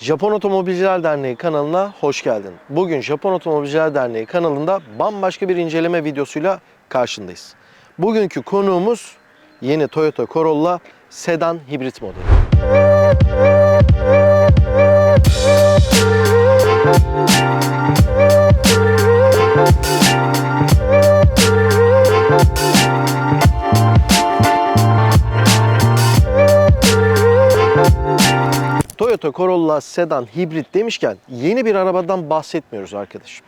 Japon Otomobilciler Derneği kanalına hoş geldin. Bugün Japon Otomobilciler Derneği kanalında bambaşka bir inceleme videosuyla karşındayız. Bugünkü konuğumuz yeni Toyota Corolla sedan hibrit modeli. Toyota Corolla sedan hibrit demişken yeni bir arabadan bahsetmiyoruz arkadaşım.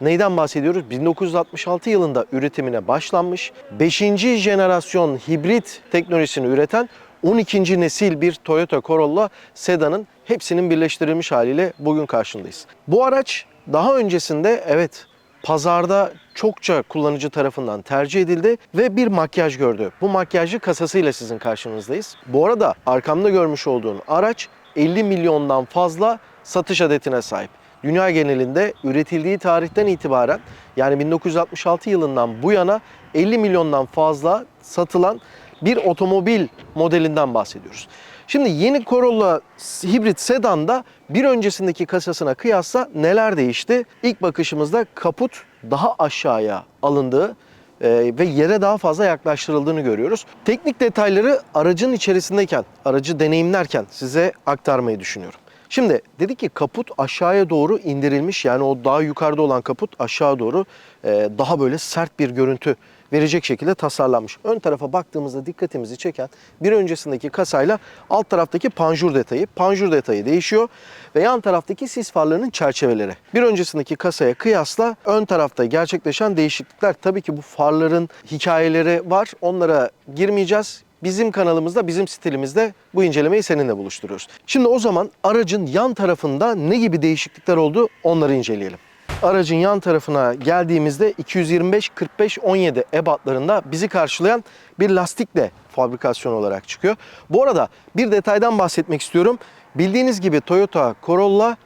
Neyden bahsediyoruz? 1966 yılında üretimine başlanmış 5. jenerasyon hibrit teknolojisini üreten 12. nesil bir Toyota Corolla sedanın hepsinin birleştirilmiş haliyle bugün karşındayız. Bu araç daha öncesinde evet pazarda çokça kullanıcı tarafından tercih edildi ve bir makyaj gördü. Bu makyajlı kasasıyla sizin karşınızdayız. Bu arada arkamda görmüş olduğun araç 50 milyondan fazla satış adetine sahip. Dünya genelinde üretildiği tarihten itibaren yani 1966 yılından bu yana 50 milyondan fazla satılan bir otomobil modelinden bahsediyoruz. Şimdi yeni Corolla hibrit sedanda bir öncesindeki kasasına kıyasla neler değişti? İlk bakışımızda kaput daha aşağıya alındığı ve yere daha fazla yaklaştırıldığını görüyoruz. Teknik detayları aracın içerisindeyken, aracı deneyimlerken size aktarmayı düşünüyorum. Şimdi dedik ki kaput aşağıya doğru indirilmiş yani o daha yukarıda olan kaput aşağı doğru e, daha böyle sert bir görüntü verecek şekilde tasarlanmış. Ön tarafa baktığımızda dikkatimizi çeken bir öncesindeki kasayla alt taraftaki panjur detayı. Panjur detayı değişiyor ve yan taraftaki sis farlarının çerçeveleri. Bir öncesindeki kasaya kıyasla ön tarafta gerçekleşen değişiklikler tabii ki bu farların hikayeleri var. Onlara girmeyeceğiz. Bizim kanalımızda, bizim stilimizde bu incelemeyi seninle buluşturuyoruz. Şimdi o zaman aracın yan tarafında ne gibi değişiklikler oldu onları inceleyelim. Aracın yan tarafına geldiğimizde 225-45-17 ebatlarında bizi karşılayan bir lastikle fabrikasyon olarak çıkıyor. Bu arada bir detaydan bahsetmek istiyorum. Bildiğiniz gibi Toyota Corolla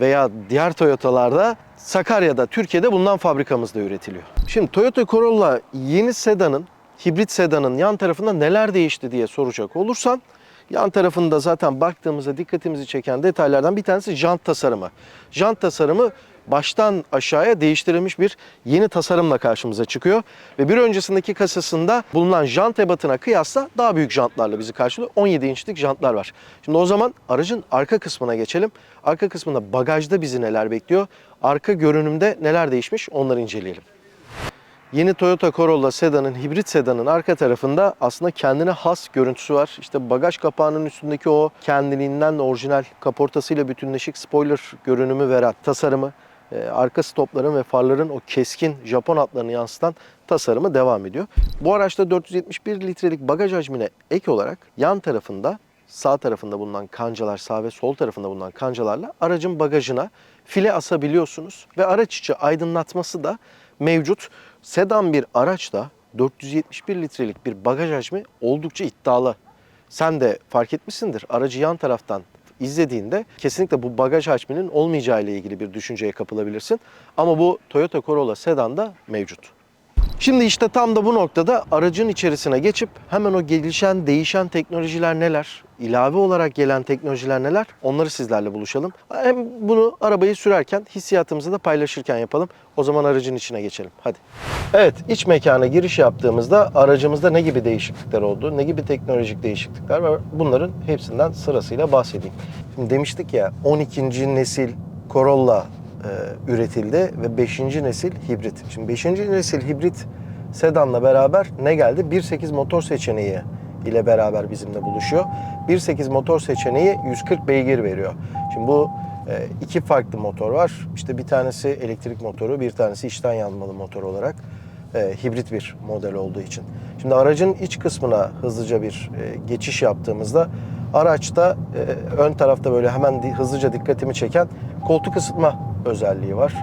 veya diğer Toyota'larda Sakarya'da, Türkiye'de bulunan fabrikamızda üretiliyor. Şimdi Toyota Corolla yeni sedanın, hibrit sedanın yan tarafında neler değişti diye soracak olursan Yan tarafında zaten baktığımızda dikkatimizi çeken detaylardan bir tanesi jant tasarımı. Jant tasarımı baştan aşağıya değiştirilmiş bir yeni tasarımla karşımıza çıkıyor. Ve bir öncesindeki kasasında bulunan jant ebatına kıyasla daha büyük jantlarla bizi karşılıyor. 17 inçlik jantlar var. Şimdi o zaman aracın arka kısmına geçelim. Arka kısmında bagajda bizi neler bekliyor? Arka görünümde neler değişmiş onları inceleyelim. Yeni Toyota Corolla sedanın, hibrit sedanın arka tarafında aslında kendine has görüntüsü var. İşte bagaj kapağının üstündeki o kendiliğinden orijinal kaportasıyla bütünleşik spoiler görünümü veren tasarımı, arka stopların ve farların o keskin Japon hatlarını yansıtan tasarımı devam ediyor. Bu araçta 471 litrelik bagaj hacmine ek olarak yan tarafında sağ tarafında bulunan kancalar, sağ ve sol tarafında bulunan kancalarla aracın bagajına file asabiliyorsunuz ve araç içi aydınlatması da mevcut. Sedan bir araçta 471 litrelik bir bagaj hacmi oldukça iddialı. Sen de fark etmişsindir. Aracı yan taraftan izlediğinde kesinlikle bu bagaj hacminin olmayacağı ile ilgili bir düşünceye kapılabilirsin. Ama bu Toyota Corolla sedanda mevcut. Şimdi işte tam da bu noktada aracın içerisine geçip hemen o gelişen, değişen teknolojiler neler, ilave olarak gelen teknolojiler neler onları sizlerle buluşalım. Hem bunu arabayı sürerken hissiyatımızı da paylaşırken yapalım. O zaman aracın içine geçelim. Hadi. Evet, iç mekana giriş yaptığımızda aracımızda ne gibi değişiklikler oldu, ne gibi teknolojik değişiklikler var bunların hepsinden sırasıyla bahsedeyim. Şimdi demiştik ya 12. nesil Corolla e, üretildi ve 5. nesil hibrit. Şimdi 5. nesil hibrit sedanla beraber ne geldi? 1.8 motor seçeneği ile beraber bizimle buluşuyor. 1.8 motor seçeneği 140 beygir veriyor. Şimdi bu e, iki farklı motor var. İşte bir tanesi elektrik motoru, bir tanesi içten yanmalı motor olarak e, hibrit bir model olduğu için. Şimdi aracın iç kısmına hızlıca bir e, geçiş yaptığımızda araçta e, ön tarafta böyle hemen di- hızlıca dikkatimi çeken koltuk ısıtma özelliği var.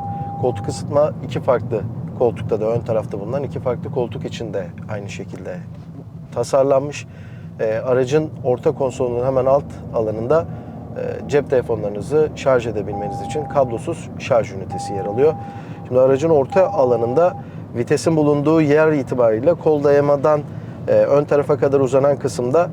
Koltuk ısıtma iki farklı koltukta da ön tarafta bulunan iki farklı koltuk içinde aynı şekilde tasarlanmış. E, aracın orta konsolunun hemen alt alanında e, cep telefonlarınızı şarj edebilmeniz için kablosuz şarj ünitesi yer alıyor. Şimdi aracın orta alanında vitesin bulunduğu yer itibariyle kol dayamadan e, ön tarafa kadar uzanan kısımda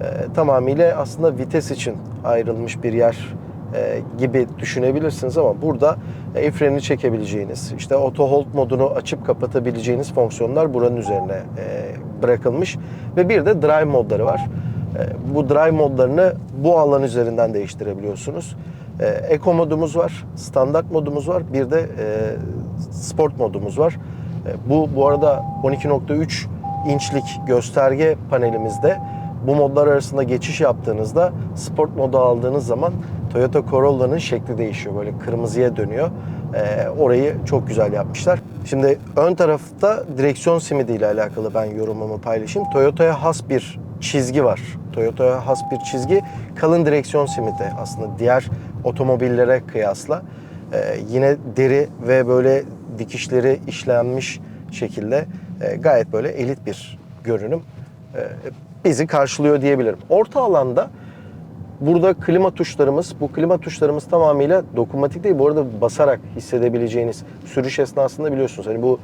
e, tamamıyla aslında vites için ayrılmış bir yer e, gibi düşünebilirsiniz ama burada el freni çekebileceğiniz, işte auto hold modunu açıp kapatabileceğiniz fonksiyonlar buranın üzerine e, bırakılmış ve bir de drive modları var. E, bu drive modlarını bu alan üzerinden değiştirebiliyorsunuz. E, Eco modumuz var, standart modumuz var, bir de e, sport modumuz var. E, bu bu arada 12.3 inçlik gösterge panelimizde bu modlar arasında geçiş yaptığınızda sport modu aldığınız zaman Toyota Corolla'nın şekli değişiyor. Böyle kırmızıya dönüyor. Ee, orayı çok güzel yapmışlar. Şimdi ön tarafta direksiyon simidi ile alakalı ben yorumumu paylaşayım. Toyota'ya has bir çizgi var. Toyota'ya has bir çizgi. Kalın direksiyon simidi aslında diğer otomobillere kıyasla. Ee, yine deri ve böyle dikişleri işlenmiş şekilde e, gayet böyle elit bir görünüm e, bizi karşılıyor diyebilirim. Orta alanda burada klima tuşlarımız, bu klima tuşlarımız tamamıyla dokunmatik değil. Bu arada basarak hissedebileceğiniz sürüş esnasında biliyorsunuz. Hani bu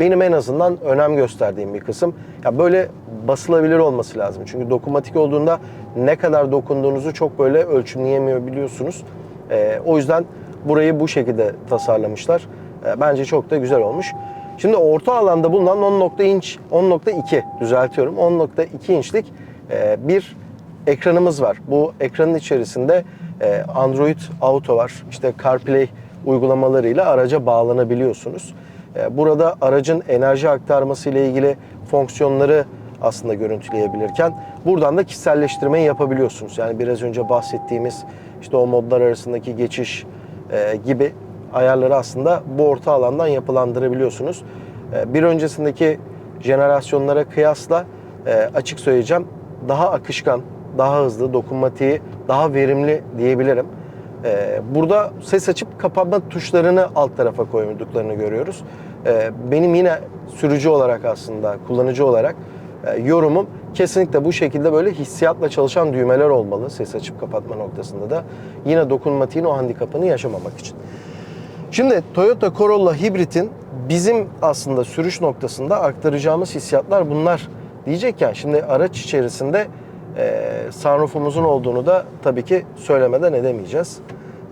benim en azından önem gösterdiğim bir kısım. Ya böyle basılabilir olması lazım. Çünkü dokunmatik olduğunda ne kadar dokunduğunuzu çok böyle ölçümleyemiyor biliyorsunuz. Ee, o yüzden burayı bu şekilde tasarlamışlar. Ee, bence çok da güzel olmuş. Şimdi orta alanda bulunan 10.2 inç, 10.2 düzeltiyorum, 10.2 inçlik e, bir ekranımız var. Bu ekranın içerisinde e, Android Auto var. İşte CarPlay uygulamalarıyla araca bağlanabiliyorsunuz. E, Burada aracın enerji aktarması ile ilgili fonksiyonları aslında görüntüleyebilirken buradan da kişiselleştirmeyi yapabiliyorsunuz. Yani biraz önce bahsettiğimiz işte o modlar arasındaki geçiş e, gibi ayarları aslında bu orta alandan yapılandırabiliyorsunuz. E, Bir öncesindeki jenerasyonlara kıyasla e, açık söyleyeceğim daha akışkan, daha hızlı, dokunmatiği daha verimli diyebilirim. Ee, Burada ses açıp kapatma tuşlarını alt tarafa koyduklarını görüyoruz. Ee, Benim yine sürücü olarak aslında, kullanıcı olarak e, yorumum kesinlikle bu şekilde böyle hissiyatla çalışan düğmeler olmalı ses açıp kapatma noktasında da. Yine dokunmatiğin o handikapını yaşamamak için. Şimdi Toyota Corolla Hibrit'in bizim aslında sürüş noktasında aktaracağımız hissiyatlar bunlar diyecekken şimdi araç içerisinde e, sunroofumuzun olduğunu da tabii ki söylemeden edemeyeceğiz.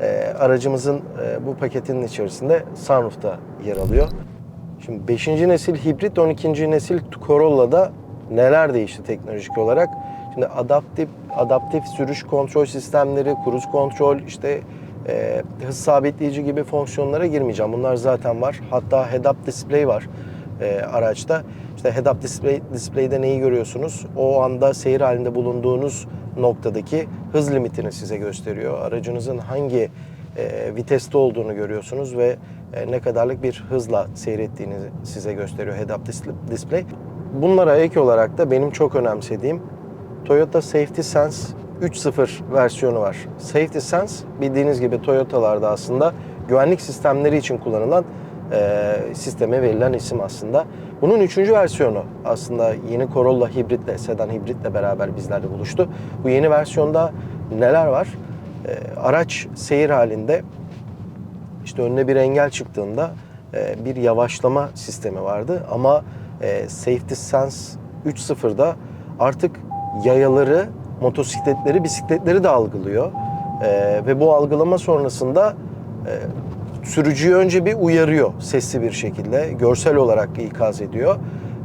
E, aracımızın e, bu paketinin içerisinde sunroof da yer alıyor. Şimdi 5. nesil hibrit, 12. nesil Corolla'da neler değişti teknolojik olarak? Şimdi adaptif adaptif sürüş kontrol sistemleri, cruise kontrol, işte e, hız sabitleyici gibi fonksiyonlara girmeyeceğim. Bunlar zaten var. Hatta head-up display var e, araçta. İşte head-up display, display'de neyi görüyorsunuz? O anda seyir halinde bulunduğunuz noktadaki hız limitini size gösteriyor. Aracınızın hangi e, viteste olduğunu görüyorsunuz ve e, ne kadarlık bir hızla seyrettiğini size gösteriyor head-up dis- display. Bunlara ek olarak da benim çok önemsediğim Toyota Safety Sense 3.0 versiyonu var. Safety Sense bildiğiniz gibi Toyota'larda aslında güvenlik sistemleri için kullanılan e, sisteme verilen isim aslında. Bunun üçüncü versiyonu aslında yeni Corolla hibritle, sedan hibritle beraber bizlerle buluştu. Bu yeni versiyonda neler var? E, araç seyir halinde işte önüne bir engel çıktığında e, bir yavaşlama sistemi vardı ama e, Safety Sense 3.0'da artık yayaları, motosikletleri, bisikletleri de algılıyor. E, ve bu algılama sonrasında e, sürücüyü önce bir uyarıyor sesli bir şekilde, görsel olarak ikaz ediyor.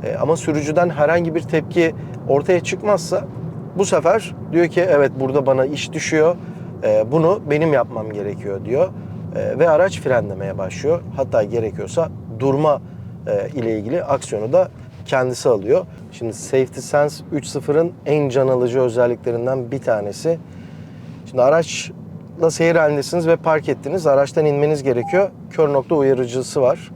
E, ama sürücüden herhangi bir tepki ortaya çıkmazsa bu sefer diyor ki evet burada bana iş düşüyor, e, bunu benim yapmam gerekiyor diyor. E, ve araç frenlemeye başlıyor. Hatta gerekiyorsa durma e, ile ilgili aksiyonu da kendisi alıyor. Şimdi Safety Sense 3.0'ın en can alıcı özelliklerinden bir tanesi. Şimdi araçla seyir halindesiniz ve park ettiniz. Araçtan inmeniz gerekiyor. Kör nokta uyarıcısı var.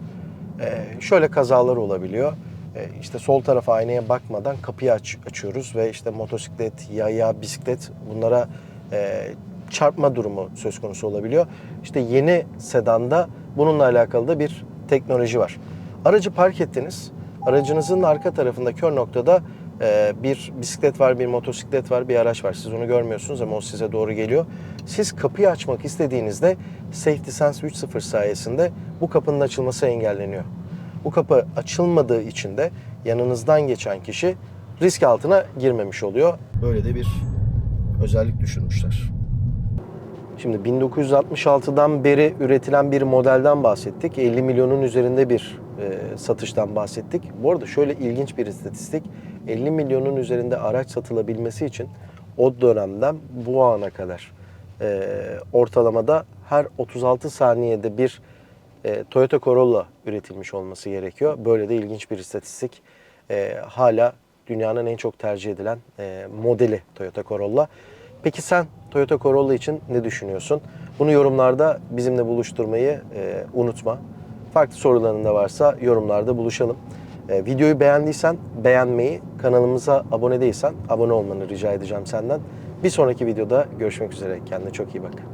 E, şöyle kazalar olabiliyor. E, işte sol tarafa aynaya bakmadan kapıyı aç, açıyoruz ve işte motosiklet, yaya, bisiklet bunlara e, çarpma durumu söz konusu olabiliyor. İşte yeni sedanda bununla alakalı da bir teknoloji var. Aracı park ettiniz. Aracınızın arka tarafında kör noktada e, bir bisiklet var, bir motosiklet var, bir araç var. Siz onu görmüyorsunuz ama o size doğru geliyor. Siz kapıyı açmak istediğinizde Safety Sense 3.0 sayesinde bu kapının açılması engelleniyor. Bu kapı açılmadığı için de yanınızdan geçen kişi risk altına girmemiş oluyor. Böyle de bir özellik düşünmüşler. Şimdi 1966'dan beri üretilen bir modelden bahsettik. 50 milyonun üzerinde bir e, satıştan bahsettik. Bu arada şöyle ilginç bir istatistik. 50 milyonun üzerinde araç satılabilmesi için o dönemden bu ana kadar e, ortalamada her 36 saniyede bir e, Toyota Corolla üretilmiş olması gerekiyor. Böyle de ilginç bir istatistik. E, hala dünyanın en çok tercih edilen e, modeli Toyota Corolla. Peki sen Toyota Corolla için ne düşünüyorsun? Bunu yorumlarda bizimle buluşturmayı e, unutma. Farklı soruların da varsa yorumlarda buluşalım. E, videoyu beğendiysen beğenmeyi, kanalımıza abone değilsen abone olmanı rica edeceğim senden. Bir sonraki videoda görüşmek üzere. Kendine çok iyi bak.